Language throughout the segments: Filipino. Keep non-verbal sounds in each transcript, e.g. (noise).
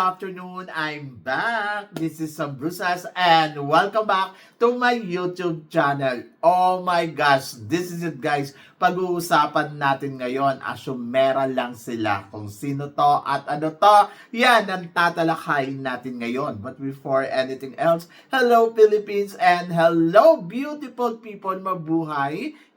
afternoon! I'm back! This is Sam Brusas and welcome back to my YouTube channel. Oh my gosh! This is it guys! Pag-uusapan natin ngayon, asyumera lang sila kung sino to at ano to. Yan ang tatalakayin natin ngayon. But before anything else, hello Philippines and hello beautiful people mabuhay!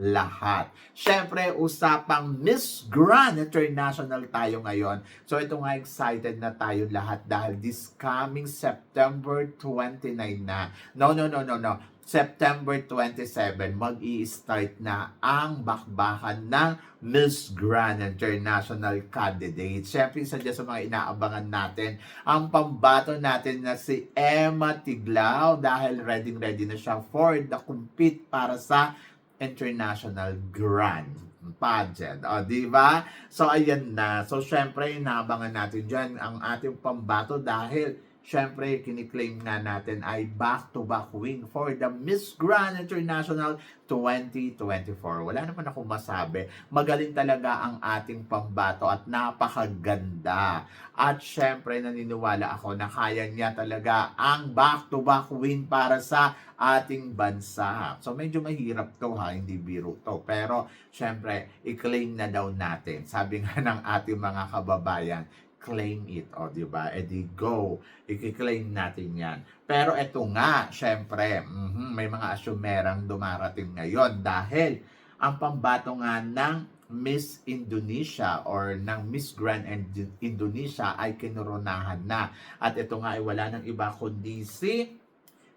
lahat. Syempre, usapang Miss Grand International tayo ngayon. So ito nga excited na tayo lahat dahil this coming September 29 na. No, no, no, no, no. September 27, mag start na ang bakbakan ng Miss Grand International Candidate. Siyempre, isa dyan sa mga inaabangan natin, ang pambato natin na si Emma Tiglao dahil ready-ready na siya for the compete para sa International Grand Pageant. O, di ba? So, ayan na. So, syempre, inaabangan natin dyan ang ating pambato dahil syempre, kiniklaim nga natin ay back-to-back win for the Miss Grand International 2024. Wala naman ako masabi. Magaling talaga ang ating pambato at napakaganda. At syempre, naniniwala ako na kaya niya talaga ang back-to-back win para sa ating bansa. So, medyo mahirap to ha, hindi biro to. Pero, syempre, i-claim na daw natin. Sabi nga (laughs) ng ating mga kababayan, claim it, o di ba? E di go, i-claim natin yan. Pero eto nga, syempre, mhm, may mga asyumerang dumarating ngayon dahil ang pambato nga ng Miss Indonesia or ng Miss Grand Ind- Indonesia ay kinoronahan na. At ito nga ay wala ng iba kundi si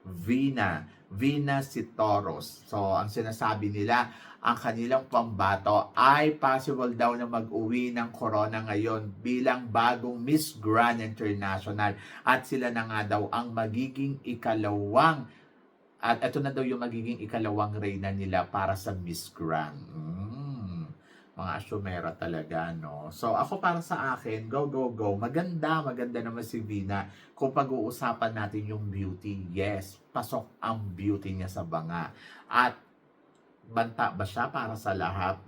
Vina. Vina Sitoros. So, ang sinasabi nila, ang kanilang pambato ay possible daw na mag-uwi ng corona ngayon bilang bagong Miss Grand International. At sila na nga daw ang magiging ikalawang at ito na daw yung magiging ikalawang reyna nila para sa Miss Grand. Mm, mga asyumera talaga, no? So, ako para sa akin, go, go, go. Maganda, maganda naman si Vina. Kung pag-uusapan natin yung beauty, yes, pasok ang beauty niya sa banga. At banta ba siya para sa lahat?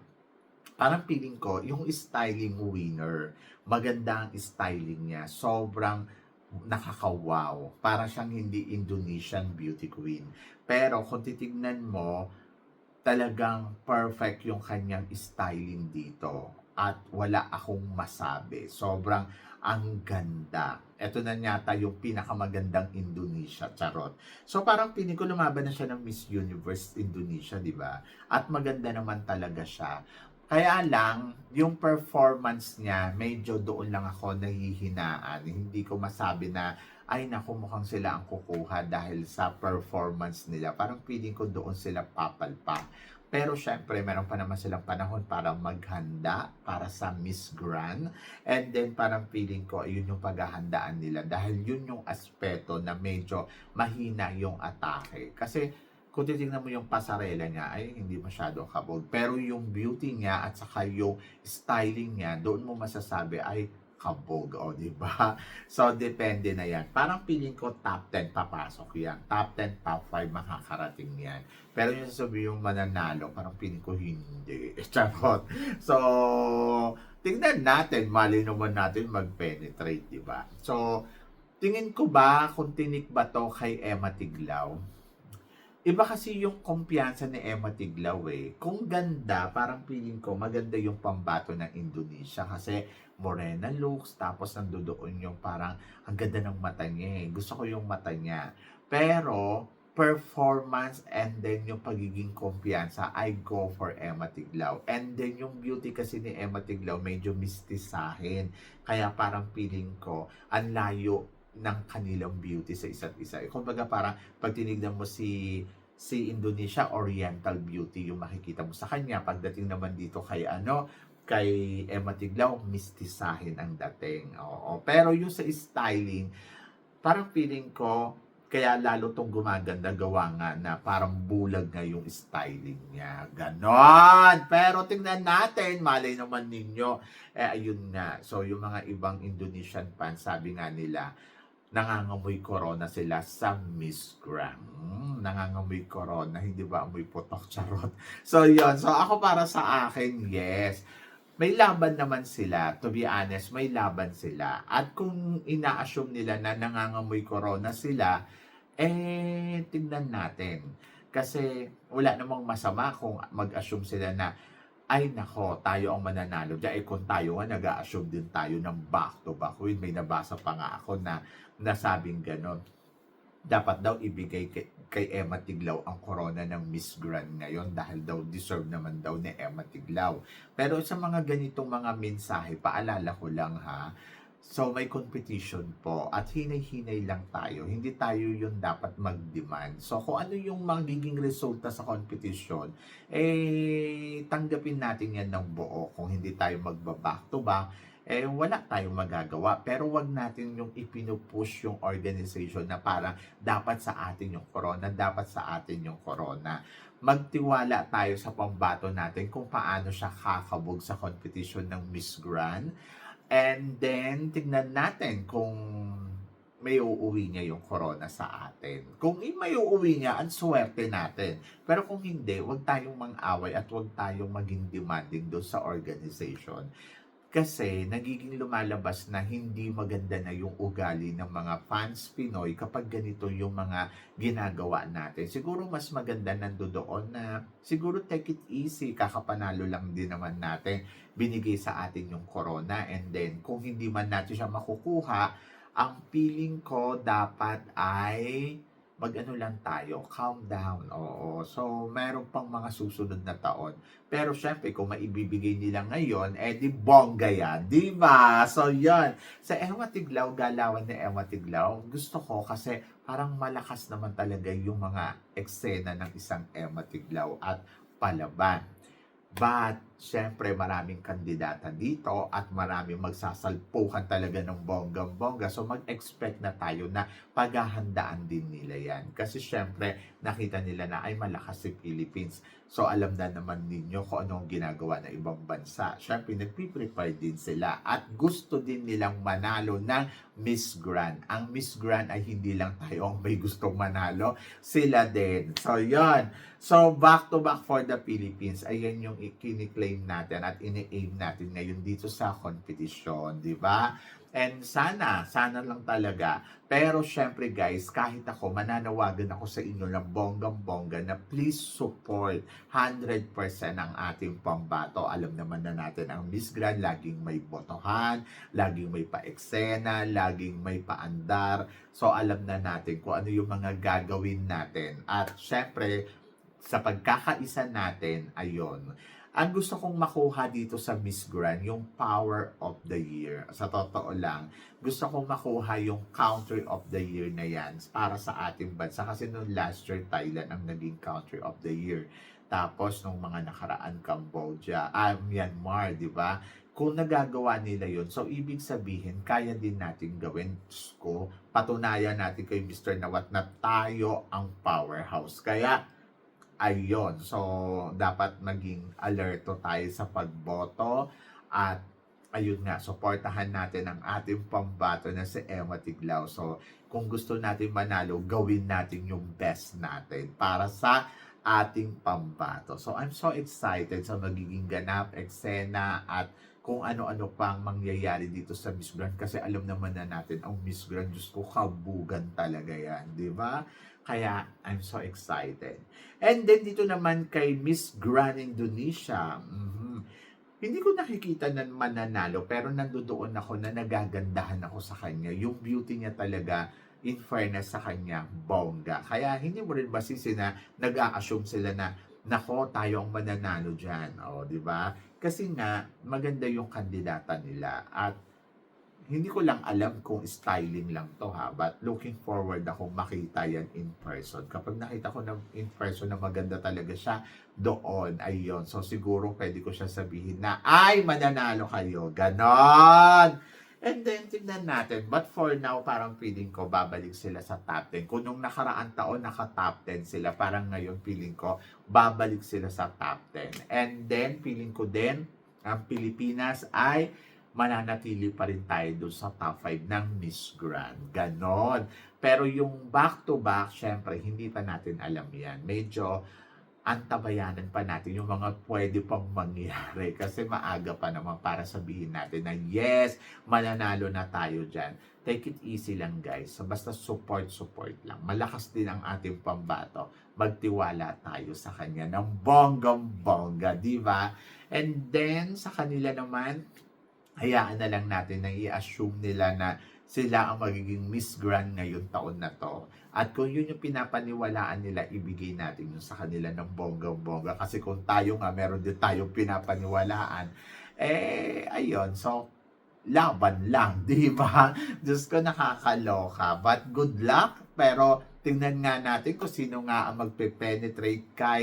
Parang feeling ko, yung styling winner, maganda ang styling niya. Sobrang nakakawaw. Parang siyang hindi Indonesian beauty queen. Pero kung titignan mo, talagang perfect yung kanyang styling dito. At wala akong masabi. Sobrang ang ganda. Ito na yata yung pinakamagandang Indonesia, charot. So parang piling ko lumaban na siya ng Miss Universe Indonesia, di ba? At maganda naman talaga siya. Kaya lang, yung performance niya, medyo doon lang ako nahihinaan. Hindi ko masabi na, ay naku, mukhang sila ang kukuha dahil sa performance nila. Parang feeling ko doon sila papalpa. Pero syempre, meron pa naman silang panahon para maghanda para sa Miss Grand. And then parang feeling ko, yun yung paghahandaan nila. Dahil yun yung aspeto na medyo mahina yung atake. Kasi kung titingnan mo yung pasarela niya, ay hindi masyadong kabog. Pero yung beauty niya at saka yung styling niya, doon mo masasabi ay kabog, o di ba? (laughs) So, depende na yan. Parang feeling ko top 10 papasok yan. Top 10, top 5 makakarating yan. Pero yung sasabi yung mananalo, parang feeling ko hindi. (laughs) Charot. So, tingnan natin, mali naman natin mag-penetrate, di ba? So, tingin ko ba kung tinik ba to kay Emma Tiglaw? Iba kasi yung kumpiyansa ni Emma Tiglaw eh. Kung ganda, parang feeling ko maganda yung pambato ng Indonesia kasi morena looks, tapos nandoon yung parang ang ganda ng mata niya eh. Gusto ko yung mata niya. Pero, performance and then yung pagiging kumpiyansa, I go for Emma Tiglaw. And then yung beauty kasi ni Emma Tiglaw, medyo mistisahin. Kaya parang feeling ko, ang layo ng kanilang beauty sa isa't isa. Eh, Kumbaga parang pag tinignan mo si si Indonesia Oriental Beauty yung makikita mo sa kanya pagdating naman dito kay ano kay Emma Tiglaw mistisahin ang dating. Oo. Pero yung sa styling parang feeling ko, kaya lalo tong gumaganda gawa nga na parang bulag nga yung styling niya. Ganon! Pero tingnan natin, malay naman ninyo. Eh, ayun nga. So, yung mga ibang Indonesian fans, sabi nga nila, nangangamoy corona sila sa Miss Gram. Hmm, nangangamoy corona, hindi ba amoy putok (laughs) charot? So, yun. So, ako para sa akin, yes. May laban naman sila. To be honest, may laban sila. At kung ina-assume nila na nangangamoy corona sila, eh, tignan natin. Kasi wala namang masama kung mag-assume sila na ay nako, tayo ang mananalo. Diyan, eh, kung tayo nga, nag-assume din tayo ng back-to-back win. May nabasa pa nga ako na nasabing ganon. Dapat daw ibigay kay, kay Emma Tiglaw ang corona ng Miss Grand ngayon dahil daw deserve naman daw ni Emma Tiglaw. Pero sa mga ganitong mga mensahe, paalala ko lang ha, So may competition po at hinay-hinay lang tayo. Hindi tayo yung dapat mag-demand. So kung ano yung magiging resulta sa competition, eh tanggapin natin yan ng buo. Kung hindi tayo magbaback to back, eh wala tayong magagawa. Pero wag natin yung ipinupush yung organization na parang dapat sa atin yung corona, dapat sa atin yung corona. Magtiwala tayo sa pambato natin kung paano siya kakabog sa competition ng Miss Grand And then, tignan natin kung may uuwi niya yung corona sa atin. Kung may uuwi niya, ang swerte natin. Pero kung hindi, wag tayong mang-away at wag tayong maging demanding doon sa organization. Kasi nagiging lumalabas na hindi maganda na yung ugali ng mga fans Pinoy kapag ganito yung mga ginagawa natin. Siguro mas maganda nando doon na siguro take it easy, kakapanalo lang din naman natin binigay sa atin yung corona and then kung hindi man natin siya makukuha, ang feeling ko dapat ay mag-ano lang tayo, calm down. Oo. So, meron pang mga susunod na taon. Pero syempre, kung maibibigay nila ngayon, eh di bongga yan. Di ba? So, yan. Sa Ewa Tiglaw, galawan ni Ewa Tiglaw, gusto ko kasi parang malakas naman talaga yung mga eksena ng isang Emma Tiglaw at palaban. But, syempre, maraming kandidata dito at maraming magsasalpukan talaga ng bonggang-bongga. So, mag-expect na tayo na paghahandaan din nila yan. Kasi, syempre, nakita nila na ay malakas si Philippines. So, alam na naman ninyo kung anong ginagawa ng ibang bansa. Syempre, nagpiprepare din sila at gusto din nilang manalo ng Miss Grand. Ang Miss Grand ay hindi lang tayo ang may gustong manalo, sila din. So, yon So, back to back for the Philippines, ayan yung ikiniklaim natin at ini-aim natin ngayon dito sa competition, di ba? And sana, sana lang talaga. Pero syempre guys, kahit ako, mananawagan ako sa inyo ng bonggang-bongga na please support 100% ang ating pambato. Alam naman na natin ang Miss Grand, laging may botohan, laging may pa-eksena, laging may paandar. So alam na natin kung ano yung mga gagawin natin. At syempre, sa pagkakaisa natin, ayon, ang gusto kong makuha dito sa Miss Grand, yung Power of the Year. Sa totoo lang, gusto kong makuha yung Country of the Year na yan para sa ating bansa. Kasi noong last year, Thailand ang naging Country of the Year. Tapos, nung mga nakaraan, Cambodia, ah, Myanmar, di ba? Kung nagagawa nila yon so ibig sabihin, kaya din natin gawin. Ko, patunayan natin kay Mr. Nawat na tayo ang powerhouse. Kaya, Ayun. So, dapat maging alerto tayo sa pagboto at ayun nga, suportahan natin ang ating pambato na si Emma Tiglao. So, kung gusto natin manalo, gawin natin yung best natin para sa ating pambato. So, I'm so excited sa magiging ganap, eksena, at kung ano-ano pang mangyayari dito sa Miss Grand kasi alam naman na natin ang Miss Grand, Diyos ko, kabugan talaga yan, di ba? Kaya, I'm so excited. And then, dito naman kay Miss Grand Indonesia. mhm, Hindi ko nakikita na mananalo, pero nandoon ako na nagagandahan ako sa kanya. Yung beauty niya talaga, in fairness sa kanya, bongga. Kaya, hindi mo rin masisi na nag-a-assume sila na, nako, tayo ang mananalo dyan. O, di ba? Kasi nga, maganda yung kandidata nila. At, hindi ko lang alam kung styling lang to ha, but looking forward ako makita yan in person. Kapag nakita ko na in person na maganda talaga siya, doon, ayun. So siguro pwede ko siya sabihin na, ay, mananalo kayo. Ganon! And then, tignan natin. But for now, parang feeling ko, babalik sila sa top 10. Kung nung nakaraan taon, naka-top 10 sila. Parang ngayon, feeling ko, babalik sila sa top 10. And then, feeling ko din, ang Pilipinas ay mananatili pa rin tayo doon sa top 5 ng Miss Grand. Ganon. Pero yung back-to-back, syempre, hindi pa natin alam yan. Medyo antabayanan pa natin yung mga pwede pang mangyari (laughs) kasi maaga pa naman para sabihin natin na yes, mananalo na tayo dyan. Take it easy lang guys. So basta support, support lang. Malakas din ang ating pambato. Magtiwala tayo sa kanya ng bonggang-bongga, di ba? And then, sa kanila naman, hayaan na lang natin na i-assume nila na sila ang magiging Miss Grand ngayon taon na to. At kung yun yung pinapaniwalaan nila, ibigay natin yun sa kanila ng bonggang-bongga. Kasi kung tayo nga, meron din tayong pinapaniwalaan, eh, ayun. So, laban lang, (laughs) di ba? Diyos ko, nakakaloka. But good luck. Pero, tingnan nga natin kung sino nga ang magpe-penetrate kay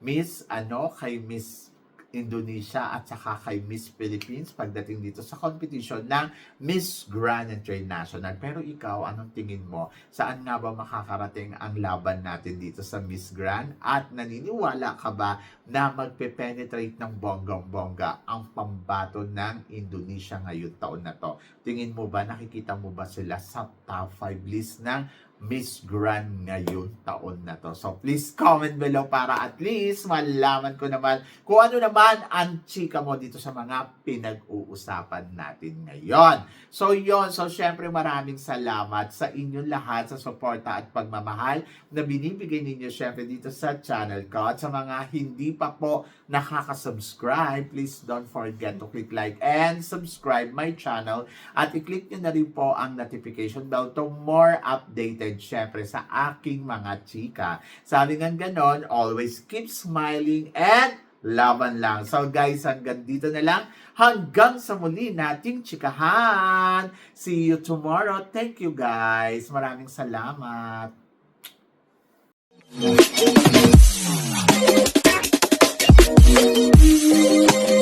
Miss, ano, kay Miss Indonesia at saka kay Miss Philippines pagdating dito sa competition ng Miss Grand International. Pero ikaw, anong tingin mo? Saan nga ba makakarating ang laban natin dito sa Miss Grand? At naniniwala ka ba na magpe-penetrate ng bonggang-bongga ang pambato ng Indonesia ngayon taon na to? Tingin mo ba, nakikita mo ba sila sa top 5 list ng Miss Grand ngayon taon na to. So please comment below para at least malaman ko naman kung ano naman ang chika mo dito sa mga pinag-uusapan natin ngayon. So yon so syempre maraming salamat sa inyong lahat sa suporta at pagmamahal na binibigay ninyo syempre dito sa channel ko. At sa mga hindi pa po nakaka-subscribe, please don't forget to click like and subscribe my channel at i-click nyo na rin po ang notification bell to more updated syempre sa aking mga chika. Sabi nga ganon, always keep smiling and laban lang. So guys, hanggang dito na lang. Hanggang sa muli nating chikahan. See you tomorrow. Thank you guys. Maraming salamat. Thank you.